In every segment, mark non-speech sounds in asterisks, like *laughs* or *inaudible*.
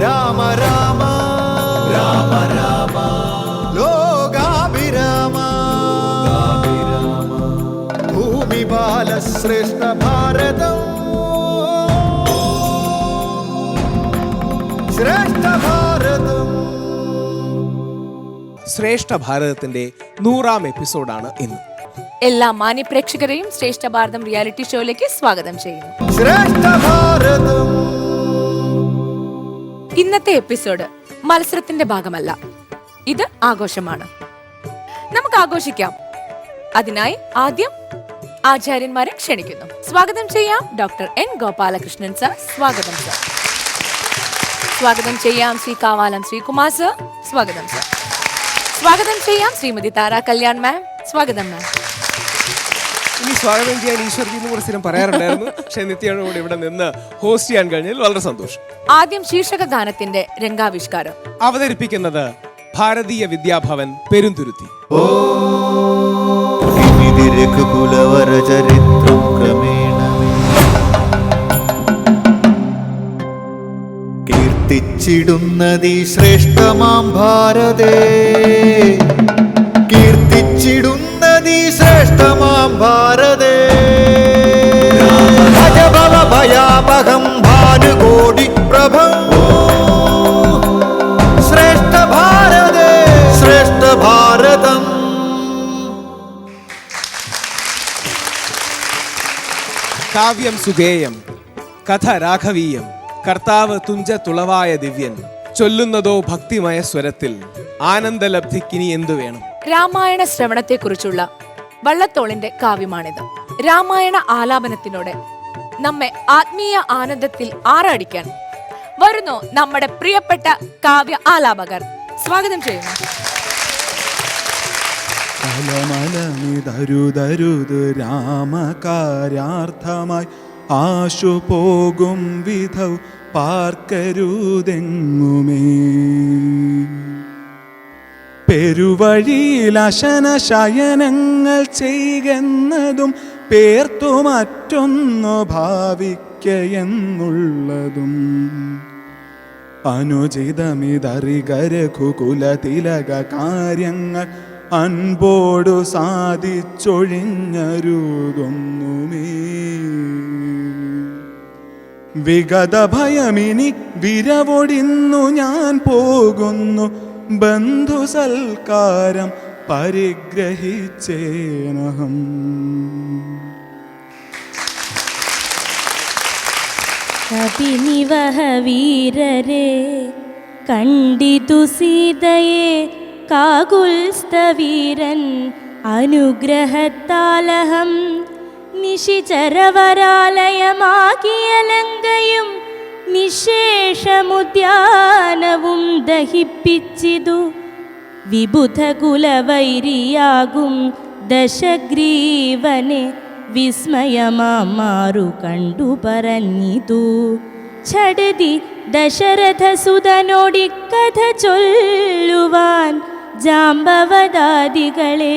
രാമ രാമ. രാമ രാമ ലോകാഭിരാമ. ഭൂമി ബാലശ്രേഷ്ഠ ഭാരതം. ശ്രേഷ്ഠ ഭാരതം. ശ്രേഷ്ഠ ഭാരതത്തിന്റെ നൂറാം എപ്പിസോഡാണ് ഇന്ന്. എല്ലാ മാന്യപ്രേക്ഷകരെയും ശ്രേഷ്ഠ ഭാരതം റിയാലിറ്റി ഷോയിലേക്ക് സ്വാഗതം ചെയ്യുന്നു. ശ്രേഷ്ഠ ഭാരതം. ഇന്നത്തെ എപ്പിസോഡ് മത്സരത്തിന്റെ ഭാഗമല്ല. ഇത് ആഘോഷമാണ്. നമുക്ക് ആഘോഷിക്കാം. അതിനായി ആദ്യം ആചാര്യന്മാരെ ക്ഷണിക്കുന്നു. സ്വാഗതം ചെയ്യാം ഡോക്ടർ എൻ ഗോപാലകൃഷ്ണൻ സർ. സ്വാഗതം സർ. സ്വാഗതം ചെയ്യാം ശ്രീ കാവാലം ശ്രീകുമാർ സർ. സ്വാഗതം സർ. സ്വാഗതം ചെയ്യാം ശ്രീമതി താര കല്യാൺ മാം. സ്വാഗതം മാം. ഇനി സ്വാഗതം ചെയ്യാൻ ഈശ്വർജി എന്ന് കുറച്ച് സ്ഥിരം പറയാറുണ്ടായിരുന്നു. പക്ഷെ കൂടി ഇവിടെ നിന്ന് ഹോസ്റ്റ് ചെയ്യാൻ കഴിഞ്ഞതിൽ വളരെ സന്തോഷം. ആദ്യം ശീർഷക ഗാനത്തിന്റെ രംഗാവിഷ്കാരം. അവതരിപ്പിക്കുന്നത് ഭാരതീയ വിദ്യാഭവൻ പെരുന്തുരുത്തി. വിവിധ രഘുകുലവര ചരിത്രം ക്രമേണ കീർത്തിച്ചിടുന്നതി ശ്രേഷ്ഠമാം ഭാരതേ. കീർത്തിച്ചിടുന്നതീ ശ്രേഷ്ഠമാം ഭാരതേ. ഭജഭവ ഭയാപകം ഭാനുകോടി പ്രഭം. ശ്രേഷ്ഠ ഭാരതേ ശ്രേഷ്ഠ ഭാരതം. കാവ്യം സുഗേയം കഥ രാഘവീയം കർത്താവ് തുഞ്ച തുളവായ ദിവ്യൻ ചൊല്ലുന്നതോ ഭക്തിമയ സ്വരത്തിൽ ആനന്ദലബ്ധിക്കിനി എന്തു വേണം? രാമായണ ശ്രവണത്തെക്കുറിച്ചുള്ള വള്ളത്തോളിന്റെ കാവ്യമാണിത്. രാമായണ ആലാപനത്തിനോട് നമ്മെ ആത്മീയ ആനന്ദത്തിൽ ആറാടിക്കാൻ വരുന്നു നമ്മുടെ പ്രിയപ്പെട്ട കാവ്യ ആലാപകർ. സ്വാഗതം ചെയ്യുന്നു. കലമലമിതരുതരുത് രാമകാര്യാർത്ഥമായി ആശു പോകും വിധൗ പാർക്കരുതെങ്ങുമേ. പെരുവഴിയിൽ അശന ശയനങ്ങൾ ചെയ്യുന്നതും പേർത്തു മറ്റൊന്നു ഭാവിക്കയെന്നുള്ളതും. അനുചിതമിതറികരഘുകുലതിലക കാര്യങ്ങൾ അൻപോടു സാധിച്ചൊഴിഞ്ഞരുതൊന്നുമേ. വിഗത ഭയമിനി വിരവൊടിന്നു ഞാൻ പോകുന്നു. ബന്ധു സൽക്കാരം പരിഗ്രഹിച്ചേനഹം. കപിനിവഹ വീരരെ കണ്ടിതു സീതയെ കാകുൽസ്തവീരൻ അനുഗ്രഹത്താലഹം നിശിചരവരാലയമാകിയ ലങ്കയും നിശേഷമുദ്യാനവും ദഹിപ്പിച്ചിതു. വിബുധകുലവൈരിയാകും ദശഗ്രീവനെ വിസ്മയമാറു കണ്ടു പറഞ്ഞിതു. ഛടതി ദശരഥസുതനോടിക്കഥ ചൊല്ലുവാൻ ജാമ്പവദാദികളെ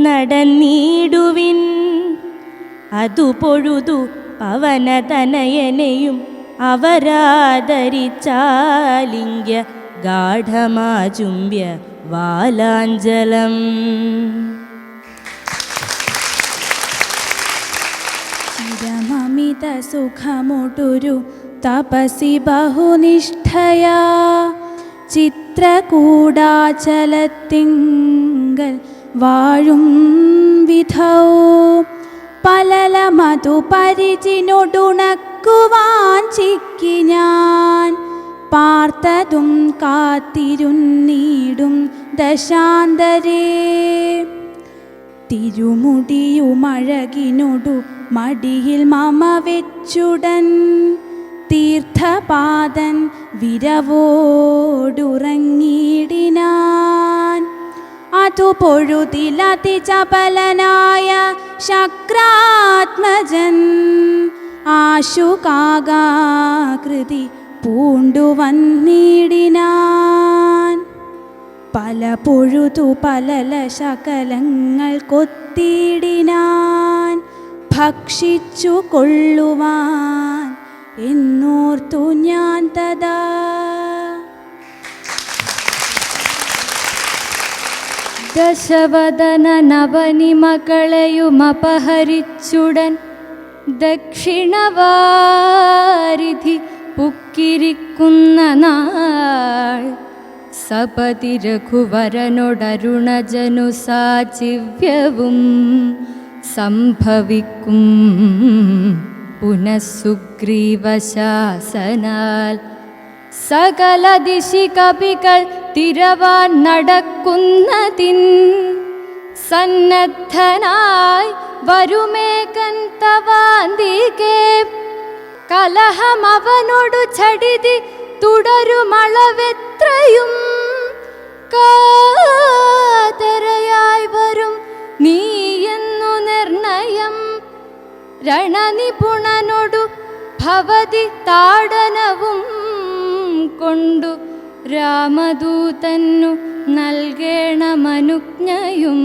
നടന്നിടുവിൻ. അതു പൊഴുതു പവനതനയനെയും അവരാദരിച്ചാലിംഗ്യ ഗാഠമാചുംബ്യ വാലാഞ്ചലം. ചിരമമിത സുഖമൊടൊരു തപസി ബഹുനിഷ്ഠയാ. ചിത്രകൂടാചലത്തിങ്കൽ വാഴും വിധൗ. പലല മധു പരിചിനൊടുണക്കുവാൻ ചിക്കി ഞാൻ. പാർത്തതും കാത്തിരുന്നീടും ദശാന്തരേ. തിരുമുടിയുമഴകിനൊടു മടിയിൽ മമ വെച്ചുടൻ തീർത്ഥപാദൻ വിരവോടുറങ്ങിയിടിനാൻ അതു പൊഴുതിലതി ചപലനായ ശക്രാത്മജൻ ആശുകാകാകൃതി പൂണ്ടുവന്നിടിനാൻ പല പൊഴുതു പലല ശകലങ്ങൾ കൊത്തിയിടിനാൻ. ഭക്ഷിച്ചു കൊള്ളുവാൻ എന്നോർത്തു ഞാൻ തഥാ ദശവദന നവനിമകളെയും അപഹരിച്ചുടൻ ദക്ഷിണവാരിധി പുക്കിരിക്കുന്ന നാൾ. സപതി രഘുവരനോടരുണജനു സാചിവ്യവും സംഭവിക്കും പുനഃസുഗ്രീവശാസനാൽ. സകല ദിശി കവികൾ തിരവാൻ നടക്കുന്നതിൻ സന്നദ്ധനായി വരുമേ കന്തവാന്തികെ കലഹം അവനോടു ചടിതി തുടരുമളവെത്രയും കാതരയായി വരും നീ എന്നു നിർണയം. രണനിപുണനോടു ഭവതി താടനവും കൊണ്ടു രാമദൂതന്നു നൽകേണമനുജ്ഞയും.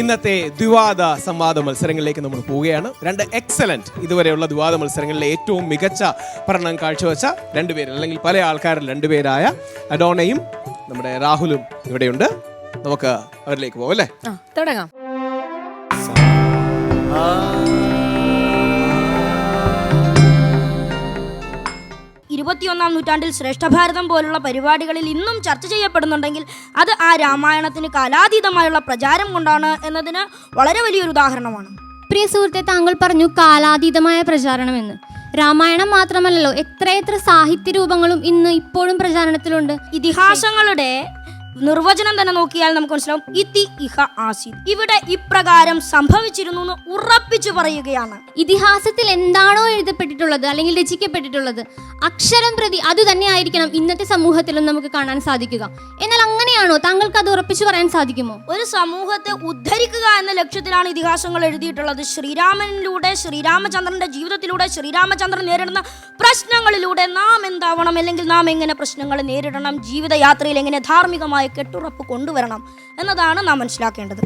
ഇന്നത്തെ ദ്വിവാദ സംവാദ മത്സരങ്ങളിലേക്ക് നമ്മൾ പോവുകയാണ്. രണ്ട് എക്സലന്റ് ഇതുവരെയുള്ള ദ്വിവാദ മത്സരങ്ങളിലെ ഏറ്റവും മികച്ച പഠനം കാഴ്ചവെച്ച രണ്ടുപേർ അല്ലെങ്കിൽ പല ആൾക്കാരിൽ രണ്ടുപേരായ അഡോണയും നമ്മുടെ രാഹുലും ഇവിടെയുണ്ട്. നമുക്ക് അവരിലേക്ക് പോവല്ലേ തുടങ്ങാം. ഇരുപത്തിയൊന്നാം നൂറ്റാണ്ടിൽ ശ്രേഷ്ഠഭാരതം പോലുള്ള പരിപാടികളിൽ ഇന്നും ചർച്ച ചെയ്യപ്പെടുന്നുണ്ടെങ്കിൽ അത് ആ രാമായണത്തിന് കാലാതീതമായുള്ള പ്രചാരം കൊണ്ടാണ് എന്നതിന് വളരെ വലിയൊരു ഉദാഹരണമാണ്. പ്രിയ സുഹൃത്തെ താങ്കൾ പറഞ്ഞു കാലാതീതമായ പ്രചാരണം എന്ന് രാമായണം മാത്രമല്ലല്ലോ എത്രയെത്ര സാഹിത്യ രൂപങ്ങളും ഇന്ന് ഇപ്പോഴും പ്രചാരണത്തിലുണ്ട്. ഇതിഹാസങ്ങളുടെ നിർവചനം തന്നെ നോക്കിയാൽ നമുക്ക് മനസ്സിലാവും ഇതി ഇഹ ആസിത്. ഇവിടെ ഇപ്രകാരം സംഭവിച്ചിരുന്നു എന്ന് ഉറപ്പിച്ചു പറയുകയാണ്. ഇതിഹാസത്തിൽ എന്താണോ എഴുതപ്പെട്ടിട്ടുള്ളത് അല്ലെങ്കിൽ രചിക്കപ്പെട്ടിട്ടുള്ളത് അക്ഷരം പ്രതി അത് തന്നെ ആയിരിക്കണം ഇന്നത്തെ സമൂഹത്തിലും നമുക്ക് കാണാൻ സാധിക്കുക. എന്നാൽ അങ്ങനെയാണോ? താങ്കൾക്ക് അത് ഉറപ്പിച്ചു പറയാൻ സാധിക്കുമോ? ഒരു സമൂഹത്തെ ഉദ്ധരിക്കുക എന്ന ലക്ഷ്യത്തിലാണ് ഇതിഹാസങ്ങൾ എഴുതിയിട്ടുള്ളത്. ശ്രീരാമനിലൂടെ ശ്രീരാമചന്ദ്രന്റെ ജീവിതത്തിലൂടെ ശ്രീരാമചന്ദ്രൻ നേരിടുന്ന പ്രശ്നങ്ങളിലൂടെ നാം എന്താവണം? അല്ലെങ്കിൽ നാം എങ്ങനെ പ്രശ്നങ്ങൾ നേരിടണം? ജീവിതയാത്രയിൽ എങ്ങനെ ധാർമ്മികമായ കെട്ടുറപ്പ് കൊണ്ടുവരണം എന്നതാണ് നാം മനസ്സിലാക്കേണ്ടത്.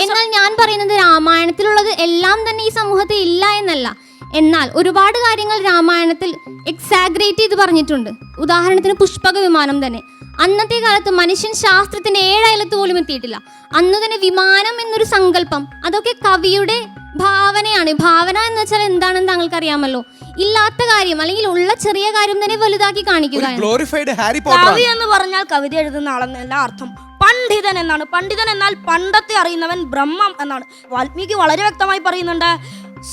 എന്നാൽ ഞാൻ പറയുന്നത് രാമായണത്തിലുള്ളത് എല്ലാം തന്നെ ഈ സമൂഹത്തിൽ ഇല്ല എന്നല്ല. എന്നാൽ ഒരുപാട് കാര്യങ്ങൾ രാമായണത്തിൽ എക്സാഗ്രേറ്റ് ചെയ്ത് പറഞ്ഞിട്ടുണ്ട്. ഉദാഹരണത്തിന് പുഷ്പക വിമാനം തന്നെ. അന്നത്തെ കാലത്ത് മനുഷ്യൻ ശാസ്ത്രത്തിന്റെ ഏഴയലത്ത് പോലും എത്തിയിട്ടില്ല. അന്ന് തന്നെ വിമാനം എന്നൊരു സങ്കല്പം അതൊക്കെ കവിയുടെ ഭാവനയാണ്. ഭാവന എന്ന് വെച്ചാൽ എന്താണെന്ന് താങ്കൾക്ക് അറിയാമല്ലോ. ഇല്ലാത്ത കാര്യം അല്ലെങ്കിൽ ഉള്ള ചെറിയ കാര്യം തന്നെ വലുതാക്കി കാണിക്കുക ഗ്ലോറിഫൈഡ് ഹാരി പോട്ടർ കവി എന്ന് പറഞ്ഞാൽ കവിത എഴുതുന്ന ആളെന്നല്ല അർത്ഥം? പണ്ഡിതൻ എന്നാണ്. പണ്ഡിതൻ എന്നാൽ പണ്ടത്തെ അറിയുന്നവൻ ബ്രഹ്മം എന്നാണ്. വാൽമീകി വളരെ വ്യക്തമായി പറയുന്നുണ്ട്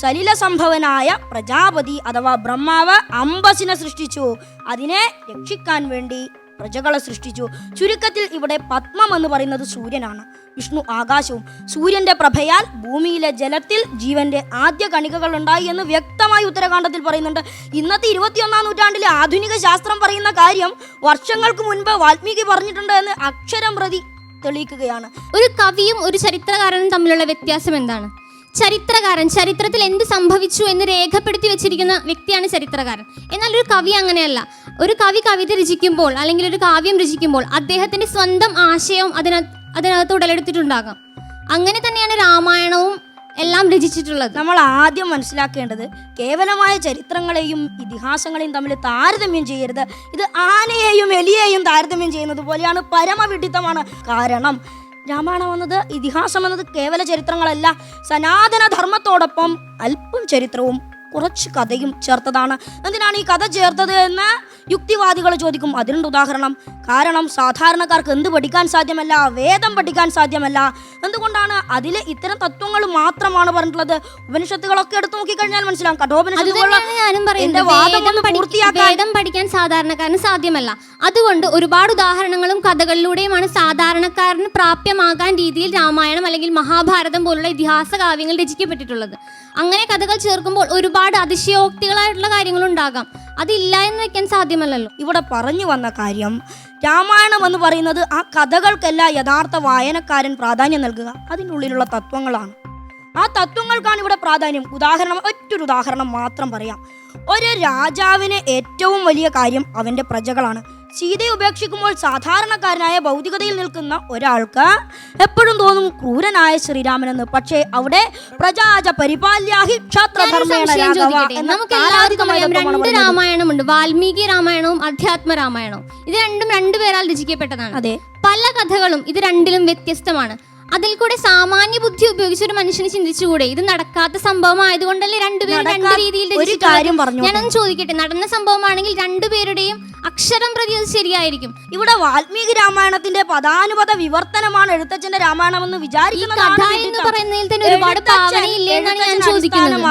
സലില സംഭവനായ പ്രജാപതി അഥവാ ബ്രഹ്മാവ് അമ്പസിനെ സൃഷ്ടിച്ചു. അതിനെ രക്ഷിക്കാൻ വേണ്ടി പ്രജകളെ സൃഷ്ടിച്ചു. ചുരുക്കത്തിൽ ഇവിടെ പത്മം എന്ന് പറയുന്നത് സൂര്യനാണ്. വിഷ്ണു ആകാശവും സൂര്യന്റെ പ്രഭയാൽ ഭൂമിയിലെ ജലത്തിൽ ജീവന്റെ ആദ്യ കണികകൾ ഉണ്ടായി എന്ന് വ്യക്തമായി ഉത്തരകാണ്ഡത്തിൽ പറയുന്നുണ്ട്. ഇന്നത്തെ ഇരുപത്തിയൊന്നാം നൂറ്റാണ്ടിലെ ആധുനിക ശാസ്ത്രം പറയുന്ന കാര്യം വർഷങ്ങൾക്ക് മുൻപ് വാൽമീകി പറഞ്ഞിട്ടുണ്ട് എന്ന് അക്ഷരം പ്രതി തെളിയിക്കുകയാണ്. ഒരു കവിയും ഒരു ചരിത്രകാരനും തമ്മിലുള്ള വ്യത്യാസം എന്താണ്? ചരിത്രകാരൻ ചരിത്രത്തിൽ എന്ത് സംഭവിച്ചു എന്ന് രേഖപ്പെടുത്തി വെച്ചിരിക്കുന്ന വ്യക്തിയാണ് ചരിത്രകാരൻ. എന്നാൽ ഒരു കവി അങ്ങനെയല്ല. ഒരു കവി കവിത രചിക്കുമ്പോൾ അല്ലെങ്കിൽ ഒരു കാവ്യം രചിക്കുമ്പോൾ അദ്ദേഹത്തിന്റെ സ്വന്തം ആശയവും അതിനകത്ത് അതിനകത്ത് ഉടലെടുത്തിട്ടുണ്ടാകാം. അങ്ങനെ തന്നെയാണ് രാമായണവും എല്ലാം രചിച്ചിട്ടുള്ളത്. നമ്മൾ ആദ്യം മനസ്സിലാക്കേണ്ടത് കേവലമായ ചരിത്രങ്ങളെയും ഇതിഹാസങ്ങളെയും തമ്മിൽ താരതമ്യം ചെയ്യരുത്. ഇത് ആനയെയും എലിയെയും താരതമ്യം ചെയ്യുന്നത് പോലെയാണ് പരമവിഡിത്തമാണ് കാരണം. രാമായണം എന്നത് ഇതിഹാസം എന്നത് കേവല ചരിത്രങ്ങളല്ല. സനാതന ധർമ്മത്തോടൊപ്പം അല്പം ചരിത്രവും കുറച്ച് കഥയും ചേർത്തതാണ്. എന്തിനാണ് ഈ കഥ ചേർത്തത് എന്ന് യുക്തിവാദികൾ ചോദിക്കും. അതിനുണ്ട് ഉദാഹരണം. കാരണം സാധാരണക്കാർക്ക് എന്ത് പഠിക്കാൻ സാധ്യമല്ല? വേദം പഠിക്കാൻ സാധ്യമല്ല. എന്തുകൊണ്ടാണ് അതിൽ ഇത്തരം തത്വങ്ങൾ മാത്രമാണ് പറഞ്ഞിട്ടുള്ളത്? ഉപനിഷത്തുകളൊക്കെ എടുത്തു നോക്കിക്കഴിഞ്ഞാൽ മനസ്സിലാവും. കഠോപനിഷത്തുകളും പഠിക്കാൻ സാധാരണക്കാരന് സാധ്യമല്ല. അതുകൊണ്ട് ഒരുപാട് ഉദാഹരണങ്ങളും കഥകളിലൂടെയുമാണ് സാധാരണക്കാരന് പ്രാപ്യമാകാൻ രീതിയിൽ രാമായണം അല്ലെങ്കിൽ മഹാഭാരതം പോലുള്ള ഇതിഹാസ കാവ്യങ്ങൾ രചിക്കപ്പെട്ടിട്ടുള്ളത്. അങ്ങനെ കഥകൾ ചേർക്കുമ്പോൾ ഒരുപാട് അതിശയോക്തികളായിട്ടുള്ള കാര്യങ്ങളുണ്ടാകാം. അതില്ല എന്ന് വെക്കാൻ സാധ്യമല്ലല്ലോ. ഇവിടെ പറഞ്ഞു വന്ന കാര്യം രാമായണം എന്ന് പറയുന്നത് ആ കഥകൾക്കല്ല യഥാർത്ഥ വായനക്കാരൻ പ്രാധാന്യം നൽകുക. അതിനുള്ളിലുള്ള തത്വങ്ങളാണ്. ആ തത്വങ്ങൾക്കാണ് ഇവിടെ പ്രാധാന്യം. ഉദാഹരണം ഒറ്റൊരു ഉദാഹരണം മാത്രം പറയാം. ഒരു രാജാവിന് ഏറ്റവും വലിയ കാര്യം അവന്റെ പ്രജകളാണ്. സീതയെ ഉപേക്ഷിക്കുമ്പോൾ സാധാരണക്കാരനായ ഭൗതികതയിൽ നിൽക്കുന്ന ഒരാൾക്ക് എപ്പോഴും തോന്നും ക്രൂരനായ ശ്രീരാമനെന്ന്. പക്ഷേ അവിടെ പ്രജാജ പരിപാല്യാഹി രണ്ട് രാമായണമുണ്ട്. വാൽമീകി രാമായണവും അധ്യാത്മ രാമായണവും. ഇത് രണ്ടും രണ്ടുപേരാൽ രചിക്കപ്പെട്ടതാണ്. അതെ. പല കഥകളും ഇത് രണ്ടിലും വ്യത്യസ്തമാണ്. അതിൽ കൂടെ സാമാന്യ ബുദ്ധി ഉപയോഗിച്ച് ഒരു മനുഷ്യനെ ചിന്തിച്ചുകൂടെ? ഇത് നടക്കാത്ത സംഭവം ആയതുകൊണ്ടല്ലേ രണ്ടുപേരും രണ്ട് രീതിയിൽ കാര്യം പറഞ്ഞു ഞാനൊന്ന് ചോദിക്കട്ടെ നടന്ന സംഭവമാണെങ്കിൽ രണ്ടുപേരുടെയും അക്ഷരം പ്രതി അത് ശരിയായിരിക്കും. ഇവിടെ വാൽമീകി രാമായണത്തിന്റെ പദാനുപത വിവർത്തനമാണ് എഴുത്തച്ഛന്റെ രാമായണം എന്ന് വിചാരിക്കുന്നത് കഥ എന്ന് പറയുന്നതിൽ തന്നെ ഒരുപാട് എഴുത്തച്ഛൻ- ഭാവനയില്ലേ എന്നാണ് ഞാൻ ചോദിക്കുന്നത്.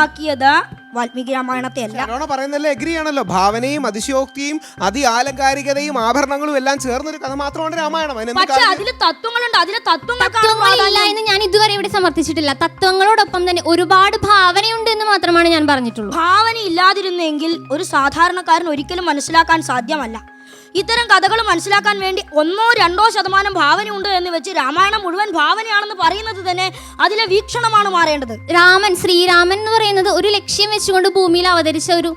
വാൽമീകി രാമായണത്തെ അല്ല. അരോണ പറയുന്നല്ലേ എഗ്രി ആണല്ലോ. ഭാവനയും അതിശയോക്തിയും അതി ആലങ്കാരികതയും ആഭരണങ്ങളും എല്ലാം ചേർന്ന ഒരു കഥ മാത്രമാണ് രാമായണം. അതിനെന്ത് പക്ഷെ കാര്യം? അതിൽ തത്വങ്ങളുണ്ട്. അതിലെ തത്വങ്ങൾക്കാണ് തത്വങ്ങളില്ല പ്രാധാന്യം എന്ന് ഞാൻ ഇതുവരെ ഇവിടെ സമർത്ഥിച്ചിട്ടില്ല. തത്വങ്ങളോടൊപ്പം തന്നെ ഒരുപാട് ഭാവനയുണ്ട് എന്ന് മാത്രമാണ് ഞാൻ പറഞ്ഞിട്ടുള്ളൂ. ഭാവന ഇല്ലാതിരുന്നെങ്കിൽ ഒരു സാധാരണക്കാരൻ ഒരിക്കലും മനസ്സിലാക്കാൻ സാധ്യമല്ല. ഇത്തരം കഥകൾ മനസ്സിലാക്കാൻ വേണ്ടി ഒന്നോ രണ്ടോ ശതമാനം ഭാവനയുണ്ട് എന്ന് വെച്ച് രാമായണം മുഴുവൻ ഭാവനയാണെന്ന് പറയുന്നത് തന്നെ അതിലെ വീക്ഷണമാണ് മാറേണ്ടത്. രാമൻ ശ്രീരാമൻ എന്ന് പറയുന്നത് ഒരു ലക്ഷ്യം വെച്ചുകൊണ്ട് ഭൂമിയിൽ അവതരിച്ച ഒരു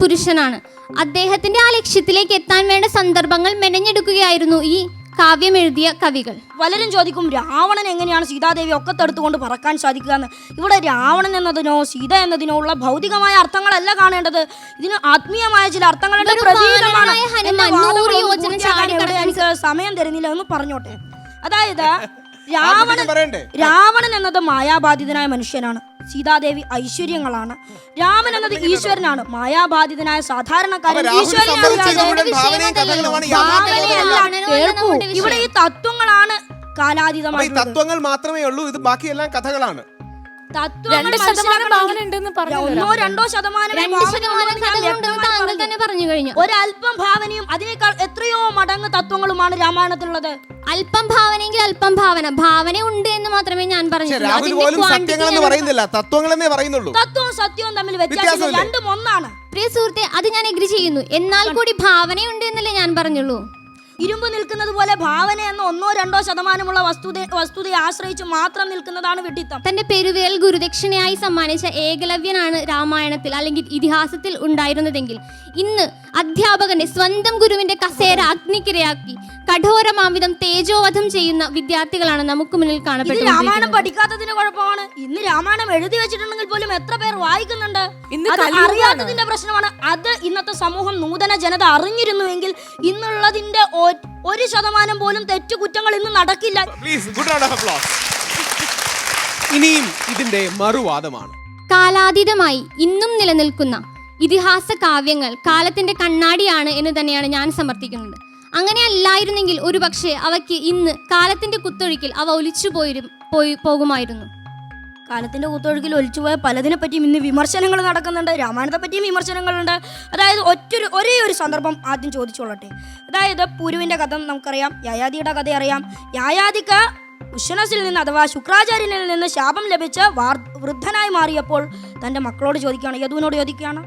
പുരുഷനാണ്. അദ്ദേഹത്തിന്റെ ആ ലക്ഷ്യത്തിലേക്ക് എത്താൻ വേണ്ട സന്ദർഭങ്ങൾ മെനഞ്ഞെടുക്കുകയായിരുന്നു ഈ കാവ്യം എഴുതിയ കവികൾ. പലരും ചോദിക്കും രാവണൻ എങ്ങനെയാണ് സീതാദേവി ഒക്കെ തടുത്തുകൊണ്ട് പറക്കാൻ സാധിക്കുക എന്ന് ഇവിടെ രാവണൻ എന്നതിനോ സീത എന്നതിനോ ഉള്ള ഭൗതികമായ അർത്ഥങ്ങളല്ല കാണേണ്ടത്. ഇതിന് ആത്മീയമായ ചില അർത്ഥങ്ങളുടെ എനിക്ക് സമയം തരുന്നില്ല എന്ന് പറഞ്ഞോട്ടെ. അതായത് *laughs* രാവണൻ രാവണൻ എന്നത് മായാബാധിതനായ മനുഷ്യനാണ്. സീതാദേവി ഐശ്വര്യങ്ങളാണ്. രാമൻ എന്നത് ഈശ്വരനാണ്. മായാബാധിതനായ സാധാരണക്കാരൻ. ഇവിടെ ഈ തത്വങ്ങളാണ് കാലാതീതമായി തത്വങ്ങൾ മാത്രമേ ഉള്ളൂ ഇത് ബാക്കിയെല്ലാം കഥകളാണ്. രണ്ട് ശതമാനം ഉണ്ടെന്ന് പറഞ്ഞു ഒന്നോ രണ്ടോ ശതമാനം രണ്ട് ശതമാനം കഥകളുണ്ടെന്ന് താങ്കൾ തന്നെ പറഞ്ഞു കഴിഞ്ഞു. ഒരല്പം ഭാവനയും അതിനേക്കാൾ എത്രയോ മടങ്ങ് തത്വങ്ങളുമാണ് രാമായണത്തിലുള്ളത്. അല്പം ഭാവനയെങ്കിൽ അല്പം ഭാവന. ഭാവന ഉണ്ട് എന്ന് മാത്രമേ ഞാൻ പറഞ്ഞു പറയുന്നില്ല. തത്വങ്ങളെന്നേ പറയുന്നുള്ളൂ. തത്വവും സത്യവും തമ്മിൽ വ്യത്യാസം രണ്ടും ഒന്നാണ്. പ്രിയ സുഹൃത്തെ അത് ഞാൻ എഗ്രി ചെയ്യുന്നു. എന്നാൽ കൂടി ഭാവനയുണ്ട് എന്നല്ലേ ഞാൻ പറഞ്ഞുള്ളൂ. ഇരുമ്പ് നിൽക്കുന്നത് പോലെ ഭാവന എന്ന ഒന്നോ രണ്ടോ ശതമാനമുള്ള വസ്തുത വസ്തുതയെ ആശ്രയിച്ച് മാത്രം നിൽക്കുന്നതാണ് വിഡിത്തം തന്റെ പെരുവേൽ ഗുരുദക്ഷിണയായി സമ്മാനിച്ച ഏകലവ്യനാണ് രാമായണത്തിൽ അല്ലെങ്കിൽ ഇതിഹാസത്തിൽ ഉണ്ടായിരുന്നതെങ്കിൽ ഇന്ന് അധ്യാപകന്റെ സ്വന്തം ഗുരുവിന്റെ കസേര അഗ്നിക്കിരയാക്കി കഠോരമാവിധം തേജോവധം ചെയ്യുന്ന വിദ്യാർത്ഥികളാണ് നമുക്ക് മുന്നിൽ കാണപ്പെട്ടത് രാമായണം പഠിക്കാത്തതിന് പഠിക്കാത്തതിന്റെ കുഴപ്പമാണ്. ഇന്ന് രാമായണം എഴുതി വെച്ചിട്ടുണ്ടെങ്കിൽ പോലും എത്ര പേർ വായിക്കുന്നുണ്ട്? അറിയാത്തതിന്റെ പ്രശ്നമാണ്. അത് ഇന്നത്തെ സമൂഹം നൂതന ജനത അറിഞ്ഞിരുന്നുവെങ്കിൽ ഇന്നുള്ളതിന്റെ ഒരു ശതമാനം പോലും തെറ്റു കുറ്റങ്ങൾ ഇന്ന് നടക്കില്ല. Please good round of applause ഇനിയും ഇതിന്റെ മറുവാദമാണ്. കാലാതീതമായി ഇന്നും നിലനിൽക്കുന്ന ഇതിഹാസ കാവ്യങ്ങൾ കാലത്തിന്റെ കണ്ണാടിയാണ് എന്ന് തന്നെയാണ് ഞാൻ സമർത്ഥിക്കുന്നത്. അങ്ങനെ അല്ലായിരുന്നെങ്കിൽ ഒരുപക്ഷെ അവയ്ക്ക് ഇന്ന് കാലത്തിന്റെ കുത്തൊഴുക്കിൽ അവ ഒലിച്ചു പോയി പോകുമായിരുന്നു. കാലത്തിന്റെ കൂത്തൊഴുക്കിൽ ഒലിച്ചുപോയ പലതിനെ പറ്റിയും ഇന്ന് വിമർശനങ്ങൾ നടക്കുന്നുണ്ട്. രാമായണത്തെ പറ്റിയും വിമർശനങ്ങളുണ്ട്. അതായത് ഒറ്റൊരു ഒരേ ഒരു സന്ദർഭം ആദ്യം ചോദിച്ചോളട്ടെ അതായത് പുരുവിന്റെ കഥ നമുക്കറിയാം യായാദിയുടെ കഥ അറിയാം. യായാദിക്ക ഉഷനസിൽ നിന്ന് അഥവാ ശുക്രാചാര്യനിൽ നിന്ന് ശാപം ലഭിച്ച് വൃദ്ധനായി മാറിയപ്പോൾ തന്റെ മക്കളോട് ചോദിക്കുകയാണ് യദുവിനോട് ചോദിക്കുകയാണ്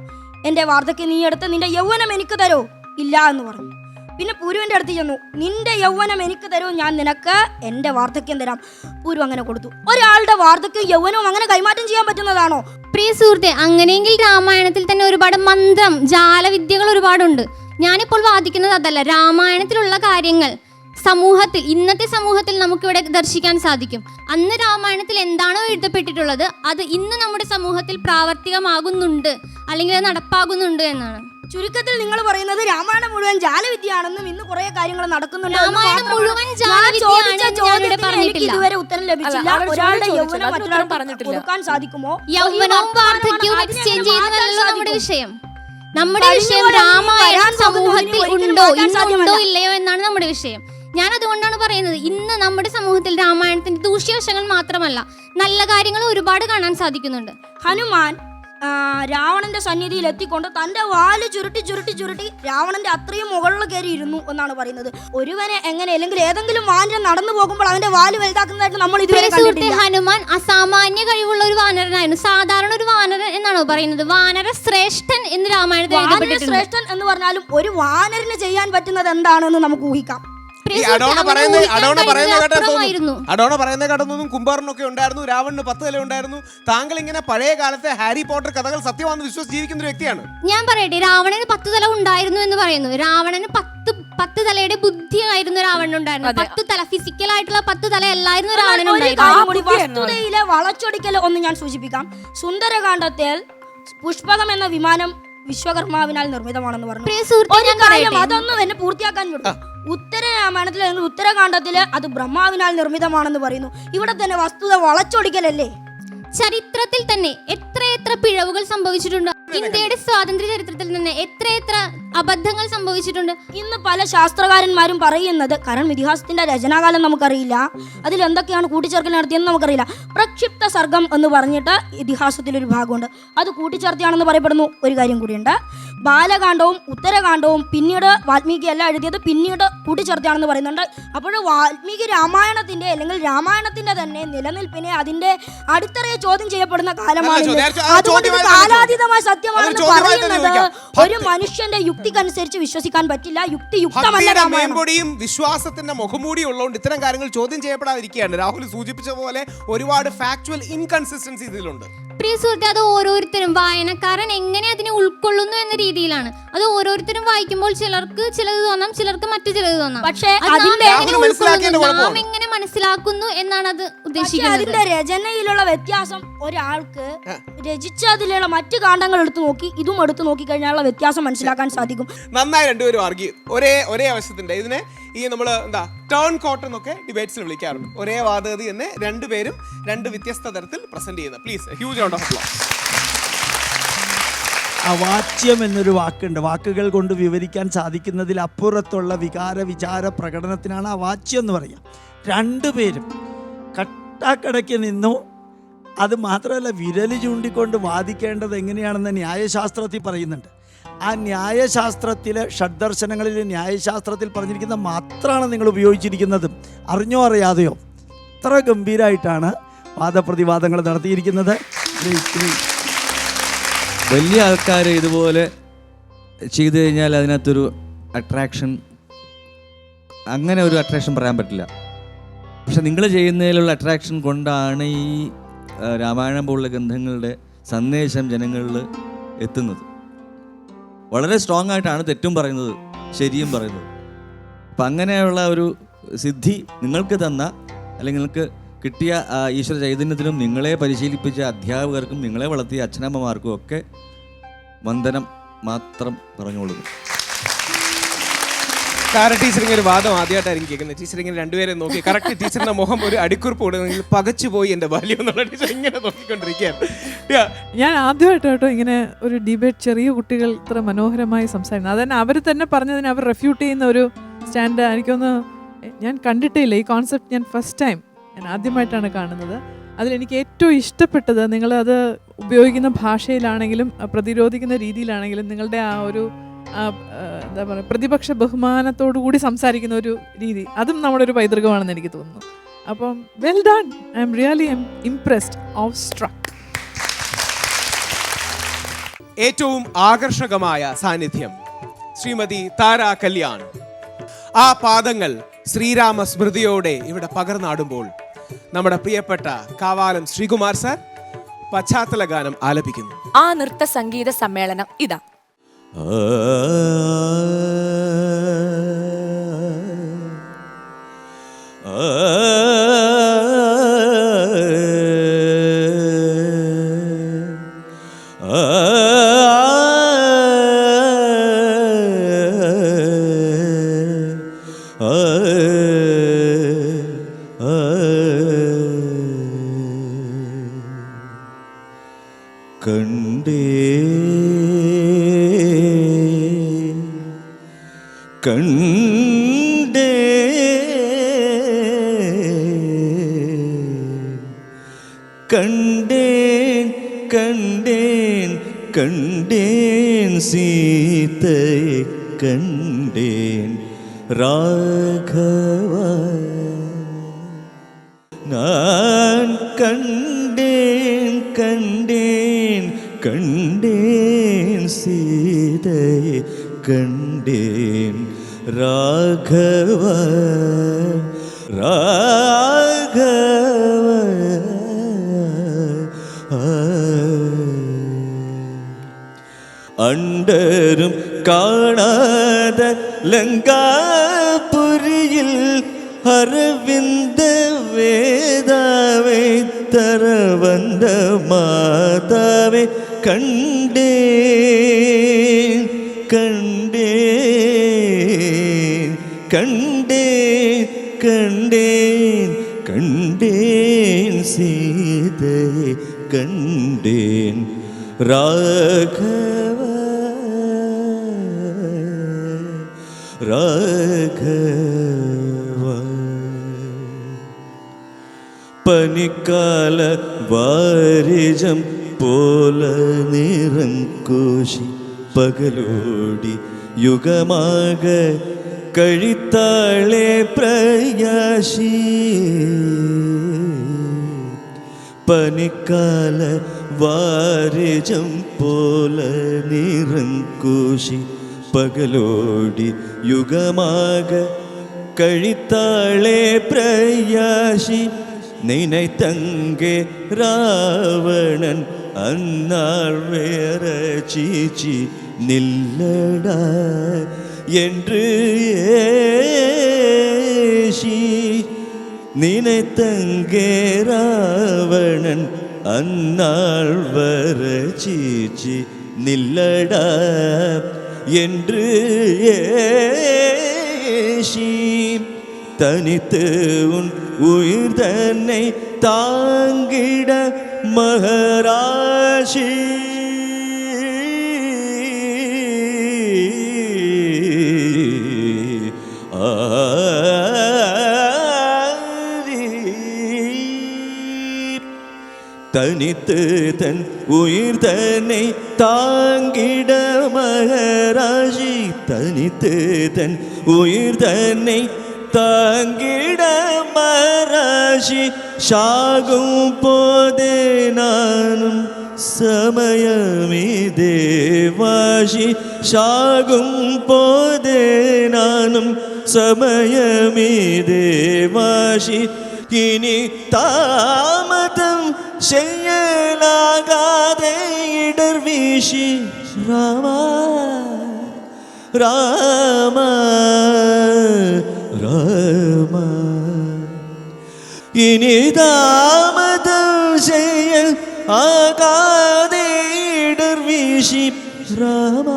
എന്റെ വാർദ്ധക്യം നീ എടുത്ത് നിന്റെ യൗവനം എനിക്ക് തരോ? ഇല്ല എന്ന് പറഞ്ഞു. പിന്നെ പൂരുവിന്റെ അടുത്ത് ചെന്നു. നിന്റെ യൗവനം എനിക്ക് തരൂ ഞാൻ നിനക്ക് എന്റെ വാർദ്ധക്യം തരാം. പൂരു അങ്ങനെ കൊടുത്തു. ഒരാളുടെ വാർദ്ധക്യം യൗവനവും അങ്ങനെ കൈമാറ്റം ചെയ്യാൻ പറ്റുന്നതാണോ? പ്രിയ സുഹൃത്തെ അങ്ങനെയെങ്കിൽ രാമായണത്തിൽ തന്നെ ഒരുപാട് മന്ത്രം ജാലവിദ്യകൾ ഒരുപാടുണ്ട്. ഞാനിപ്പോൾ വാദിക്കുന്നത് അതല്ല രാമായണത്തിലുള്ള കാര്യങ്ങൾ. സമൂഹത്തിൽ ഇന്നത്തെ സമൂഹത്തിൽ നമുക്കിവിടെ ദർശിക്കാൻ സാധിക്കും. അന്ന് രാമായണത്തിൽ എന്താണോ എഴുതപ്പെട്ടിട്ടുള്ളത് അത് ഇന്ന് നമ്മുടെ സമൂഹത്തിൽ പ്രാവർത്തികമാകുന്നുണ്ട് അല്ലെങ്കിൽ അത് നടപ്പാകുന്നുണ്ട് എന്നാണ്. ചുരുക്കത്തിൽ നിങ്ങൾ പറയുന്നത് രാമായണം മുഴുവൻ ജാലവിദ്യയാണെന്നും ഇന്ന് കുറെ കാര്യങ്ങൾ നടക്കുന്നുണ്ട്. ഇതുവരെ ഉത്തരം ലഭിച്ചില്ല. ഒരാളുടെ യൗവനം പറഞ്ഞിട്ടില്ല. കൊടുക്കാൻ സാധിക്കുമോ? യൗവനവും വാർദ്ധക്യവും. എക്സ്ചേഞ്ച് ചെയ്യുന്നതല്ലോ നമ്മുടെ വിഷയം. നമ്മുടെ വിഷയം രാമായണം സമൂഹത്തിൽ ഉണ്ടോ? ഇന്നുണ്ടോ ഇല്ലയോ എന്നാണ് നമ്മുടെ വിഷയം. ഞാൻ അതുകൊണ്ടാണ് പറയുന്നത് ഇന്ന് നമ്മുടെ സമൂഹത്തിൽ രാമായണത്തിന്റെ ദൂഷ്യവശങ്ങൾ മാത്രമല്ല നല്ല കാര്യങ്ങൾ ഒരുപാട് കാണാൻ സാധിക്കുന്നുണ്ട്. ഹനുമാൻ രാവണന്റെ സന്നിധിയിൽ എത്തിക്കൊണ്ട് തന്റെ വാൽ ചുരുട്ടി ചുരുട്ടി ചുരുട്ടി രാവണന്റെ അത്രയും മുകളിൽ കയറി ഇരുന്നു എന്നാണ് പറയുന്നത്. ഒരുവനെ എങ്ങനെ അല്ലെങ്കിൽ ഏതെങ്കിലും വാനരൻ നടന്നു പോകുമ്പോൾ അവന്റെ വാൽ വലുതാക്കുന്നതായിട്ട് നമ്മൾ ഇതുവരെ ഹനുമാൻ അസാമാന്യ കഴിവുള്ള ഒരു വാനരനായിരുന്നു. സാധാരണ ഒരു വാനരൻ എന്നാണ് പറയുന്നത്? വാനര ശ്രേഷ്ഠൻ എന്ന് രാമായണത്തിൽ ശ്രേഷ്ഠൻ എന്ന് പറഞ്ഞാലും ഒരു വാനരന് ചെയ്യാൻ പറ്റുന്നത് എന്താണെന്ന് നമുക്ക് ഊഹിക്കാം. അഡോണ പറയുന്ന അഡോണ പറയുന്ന അഡോണ കുംഭാറിനൊക്കെ ഉണ്ടായിരുന്നു രാവണിന് പത്ത് തല ഉണ്ടായിരുന്നു. താങ്കൾ ഇങ്ങനെ പഴയ കാലത്തെ ഹാരി പോട്ടർ കഥകൾ സത്യമാണെന്ന് വിശ്വസിച്ച് ജീവിക്കുന്ന ഒരു വ്യക്തിയാണ്. ഞാൻ പറയട്ടെ രാവണന് പത്ത് തല ഉണ്ടായിരുന്നു എന്ന് പറയുന്നു. രാവണന് പത്ത് പത്ത് തലയുടെ ബുദ്ധിയായിരുന്നു രാവണൻ ഉണ്ടായിരുന്നത്. അതെ. പത്ത് തല ഫിസിക്കൽ ആയിട്ടുള്ള പത്ത് തല എല്ലായിരുന്നു രാവണൻ വസ്തുതയിലെ വളച്ചൊടിക്കൽ ഒന്ന് ഞാൻ സൂചിപ്പിക്കാം. സുന്ദരകാന്ഡത്തിൽ പുഷ്പകം എന്ന വിമാനം വിശ്വകർമാവിനാൽ നിർമ്മിതമാണെന്ന് പറഞ്ഞു? അതൊന്നും എന്നെ പൂർത്തിയാക്കാൻ വിടും. ഉത്തര രാമായണത്തിൽ അല്ലെങ്കിൽ ഉത്തരകാണ്ഡത്തിൽ അത് ബ്രഹ്മാവിനാൽ നിർമ്മിതമാണെന്ന് പറയുന്നു. ഇവിടെ തന്നെ വസ്തുത വളച്ചൊടിക്കലല്ലേ? ചരിത്രത്തിൽ തന്നെ എത്രയെത്ര എത്ര പിഴവുകൾ സംഭവിച്ചിട്ടുണ്ട്. ഇന്ത്യയുടെ സ്വാതന്ത്ര്യ ചരിത്രത്തിൽ തന്നെ എത്രയെത്ര എത്ര അബദ്ധങ്ങൾ സംഭവിച്ചിട്ടുണ്ട്. ഇന്ന് പല ശാസ്ത്രകാരന്മാരും പറയുന്നത് കാരണം ഇതിഹാസത്തിന്റെ രചനാകാലം നമുക്കറിയില്ല. അതിൽ എന്തൊക്കെയാണ് കൂട്ടിച്ചേർക്കൽ നടത്തിയെന്ന് നമുക്കറിയില്ല. പ്രക്ഷിപ്ത സർഗം എന്ന് പറഞ്ഞിട്ട് ഇതിഹാസത്തിലൊരു ഭാഗമുണ്ട്. അത് കൂട്ടിച്ചേർത്തിയാണെന്ന് പറയപ്പെടുന്നു. ഒരു കാര്യം കൂടിയുണ്ട്. ബാലകാന്ഡവും ഉത്തരകാന്ഡവും പിന്നീട് വാൽമീകി അല്ല എഴുതിയത് പിന്നീട് കൂട്ടിച്ചേർത്തിയാണെന്ന് പറയുന്നുണ്ട്. അപ്പോൾ വാൽമീകി രാമായണത്തിന്റെ അല്ലെങ്കിൽ രാമായണത്തിന്റെ തന്നെ നിലനിൽപ്പിനെ അതിന്റെ അടിത്തറയെ ചോദ്യം ചെയ്യപ്പെടുന്ന കാലമാണ് അതുകൊണ്ട് കാലാതീതമായ സത്യമാണെന്ന് പറയുന്നത് ഒരു മനുഷ്യന്റെ യുക്തിക്കനുസരിച്ച് വിശ്വസിക്കാൻ പറ്റില്ല. യുക്തി യുക്തമല്ല മേമ്പൊടിയും വിശ്വാസത്തിന്റെ മുഖമൂടി ഉള്ളതുകൊണ്ട് ഇത്തരം കാര്യങ്ങൾ ചോദ്യം ചെയ്യപ്പെടാതിരിക്കുകയാണ്. രാഹുൽ സൂചിപ്പിച്ച പോലെ ഒരുപാട് ഫാക്ച്വൽ ഇൻകൺസിസ്റ്റൻസി ഇതിലുണ്ട്. പ്രിയ സുഹൃത്തെ അത് ഓരോരുത്തരും വായനക്കാരൻ എങ്ങനെ അതിനെ ഉൾക്കൊള്ളുന്നു എന്ന രീതിയിലാണ്. അത് ഓരോരുത്തരും വായിക്കുമ്പോൾ ചിലർക്ക് ചിലത് തോന്നാം ചിലർക്ക് മറ്റു ചിലത് തോന്നാം. പക്ഷേ നാം അതിന്റെ- എങ്ങനെ നാം മനസ്സിലാക്കുന്നു എന്നാണ് അത് ഉദ്ദേശിക്കുന്നത്. അതിന്റെ രചനയിലുള്ള വ്യത്യാസം ഒരാൾക്ക് രചിച്ചതിലുള്ള മറ്റു കാണ്ഡങ്ങൾ എടുത്തു നോക്കി ഇതും എടുത്തു നോക്കി കഴിഞ്ഞാലുള്ള വ്യത്യാസം മനസ്സിലാക്കാൻ സാധിക്കും. നന്നായി രണ്ടുപേരും ഒരേ ഒരേ ആവശ്യത്തിന്റെ ഇതിനെ ഈ നമ്മൾ എന്താ ടേൺ കോട്ട് എന്നൊക്കെ ഡിബേറ്റ്സിൽ വിളിക്കാറുണ്ട്. ഒരേ വാദഗതി തന്നെ രണ്ടുപേരും രണ്ട് വ്യത്യസ്ത തരത്തിൽ പ്രസന്റ് ചെയ്യുന്നത്. Please huge round of applause അവാച്യം എന്നൊരു വാക്കുണ്ട്. വാക്കുകൾ കൊണ്ട് വിവരിക്കാൻ സാധിക്കുന്നതിൽ അപ്പുറത്തുള്ള വികാര വിചാര പ്രകടനത്തിനാണ് അവാച്യം എന്ന് പറയുക. രണ്ടുപേരും കട്ടാക്കടയ്ക്ക് നിന്നു. അത് മാത്രമല്ല വിരൽ ചൂണ്ടിക്കൊണ്ട് വാദിക്കേണ്ടത് എങ്ങനെയാണെന്ന് ന്യായശാസ്ത്രത്തിൽ പറയുന്നുണ്ട്. ആ ന്യായശാസ്ത്രത്തിലെ ഷഡ്ദർശനങ്ങളിൽ ന്യായശാസ്ത്രത്തിൽ പറഞ്ഞിരിക്കുന്ന മാത്രമാണ് നിങ്ങൾ ഉപയോഗിച്ചിരിക്കുന്നത്. അറിഞ്ഞോ അറിയാതെയോ? അത്ര ഗംഭീരമായിട്ടാണ് വാദപ്രതിവാദങ്ങൾ നടത്തിയിരിക്കുന്നത്. വലിയ ആൾക്കാർ ഇതുപോലെ ചെയ്തു കഴിഞ്ഞാൽ അതിനകത്തൊരു അട്രാക്ഷൻ അങ്ങനെ ഒരു അട്രാക്ഷൻ പറയാൻ പറ്റില്ല. പക്ഷെ നിങ്ങൾ ചെയ്യുന്നതിലുള്ള അട്രാക്ഷൻ കൊണ്ടാണ് ഈ രാമായണം പോലുള്ള ഗ്രന്ഥങ്ങളുടെ സന്ദേശം ജനങ്ങളിൽ എത്തുന്നത്. വളരെ സ്ട്രോങ് ആയിട്ടാണ് തെറ്റും പറയുന്നത് ശരിയും പറയുന്നത്. അപ്പം അങ്ങനെയുള്ള ഒരു സിദ്ധി നിങ്ങൾക്ക് തന്ന അല്ലെങ്കിൽ നിങ്ങൾക്ക് കിട്ടിയ ഈശ്വര ചൈതന്യത്തിനും നിങ്ങളെ പരിശീലിപ്പിച്ച അധ്യാപകർക്കും നിങ്ങളെ വളർത്തിയ അച്ഛനമ്മമാർക്കും ഒക്കെ വന്ദനം മാത്രം പറഞ്ഞുകൊള്ളുന്നു. കാരണം ടീച്ചർ ഒരു വാദം ആദ്യമായിട്ടായിരിക്കും കേൾക്കുന്നത്. ടീച്ചർ ഇങ്ങനെ രണ്ടുപേരെ നോക്കി. കറക്റ്റ് ടീച്ചറിന്റെ മുഖം ഒരു അടിക്കുറിപ്പ് കൊടുക്കുന്നെങ്കിൽ പകച്ചു പോയി എന്റെ ബാല്യം എന്നുള്ള ടീച്ചർ ഇങ്ങനെ നോക്കിക്കൊണ്ടിരിക്കുകയാണ്. ഞാൻ ആദ്യമായിട്ട് കേട്ടോ ഇങ്ങനെ ഒരു ഡിബേറ്റ് ചെറിയ കുട്ടികൾ ഇത്ര മനോഹരമായി സംസാരിക്കുന്നത്. അതന്നെ അവർ തന്നെ പറഞ്ഞതിന് അവർ റെഫ്യൂട്ട് ചെയ്യുന്ന ഒരു സ്റ്റാൻഡ് എനിക്കൊന്ന് ഞാൻ കണ്ടിട്ടില്ല ഈ കോൺസെപ്റ്റ് ഞാൻ ഫസ്റ്റ് ടൈം ഞാൻ ആദ്യമായിട്ടാണ് കാണുന്നത്. അതിലെനിക്ക് ഏറ്റവും ഇഷ്ടപ്പെട്ടത് നിങ്ങൾ അത് ഉപയോഗിക്കുന്ന ഭാഷയിലാണെങ്കിലും പ്രതിരോധിക്കുന്ന രീതിയിലാണെങ്കിലും നിങ്ങളുടെ ആ ഒരു എന്താ പറയുക പ്രതിപക്ഷ ബഹുമാനത്തോടു കൂടി സംസാരിക്കുന്ന ഒരു രീതി. അതും നമ്മുടെ ഒരു പൈതൃകമാണെന്ന് എനിക്ക് തോന്നുന്നു. അപ്പം well done I'm really um impressed awestruck ഏറ്റവും ആകർഷകമായ സാന്നിധ്യം ശ്രീമതി താര കല്യാൺ. ആ പാദങ്ങൾ ശ്രീരാമ സ്മൃതിയോടെ ഇവിടെ പകർന്നാടുമ്പോൾ നമ്മുടെ പ്രിയപ്പെട്ട കാവാലം ശ്രീകുമാർ സാർ പശ്ചാത്തല ഗാനം ആലപിക്കുന്നു. ആ നൃത്ത സംഗീത സമ്മേളനം ഇതാ. കണ്ടേ பார்க்கவாய் நான் கண்டேன் கண்டேன் கண்டேன் சீதையை கண்டேன். ராகவ? ராகவ? அண்டரும் காணாத லங்கா അരവിന്ദ വേദാവേ തരവന്ദ മാതാവേ കണ്ടേ കണ്ടേ കണ്ടേ കണ്ടേൻ കണ്ടേൻ സീതയെ കണ്ടേൻ രാഘവ രാഘവ പനിക്കാല വാരിജം പോല നിറം കോശി പകലോടി യുഗമാക കഴിത്താളെ പ്രയാശി. പനിക്കാല വാരിജം പോല നിറം കോശി പകലോടി യുഗമാക കഴിത്താളെ പ്രയാശി. நினைத்தங்கே ராவணன் அந்நாள் வேற சீச்சி நில்லடா என்று ஏஷி நினைத்தங்கே ராவணன் அன்னாள் வர சீச்சி நில்லடா என்று ஏசி. தனித்து உன் உயிர் தன்னை தாங்கிட மகராஷி தனித்து தன் உயிர் தன்னை தாங்கிட மகராஜி தனித்து தன் உயிர் தன்னை தங்கிட மராஷி ஷாகும் போதே நானும் സമയമീ ദേവാശി ശാകും പോതേനാനും സമയമീ ദേവാശി ഇനി താമതം ചെയ്യലാകാതെ ഇടർ വീശി രാമ രാമ ராம. இனி தாமதம் செய்ய ஆகாதேடர் வீசி. ராம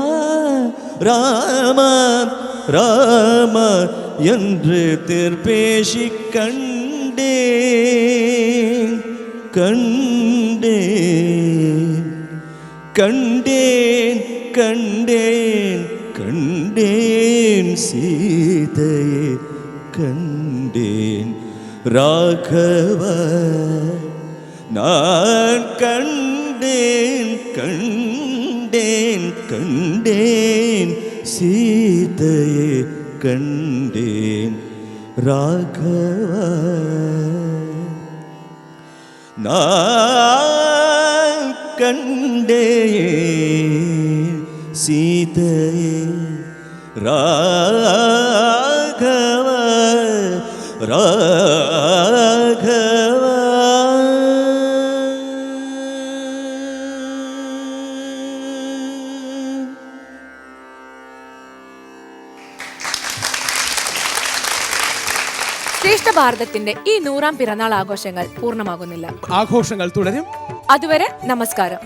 ராம ராம என்று திருப்பேசி கண்டே கண்டேன் கண்டேன் கண்டேன் கண்டேன் சீதையே. கண்டேன். ராகவ நான் கண்டேன் கண்டேன் கண்டேன். சீதையே கண்டேன். ராகவ நான் கண்டேன். சீதையே ரா രാഘവ. ശ്രേഷ്ഠ ഭാരതത്തിന്റെ ഈ നൂറാം പിറന്നാൾ ആഘോഷങ്ങൾ പൂർണമാകുന്നില്ല. ആഘോഷങ്ങൾ തുടരും. അതുവരെ നമസ്കാരം.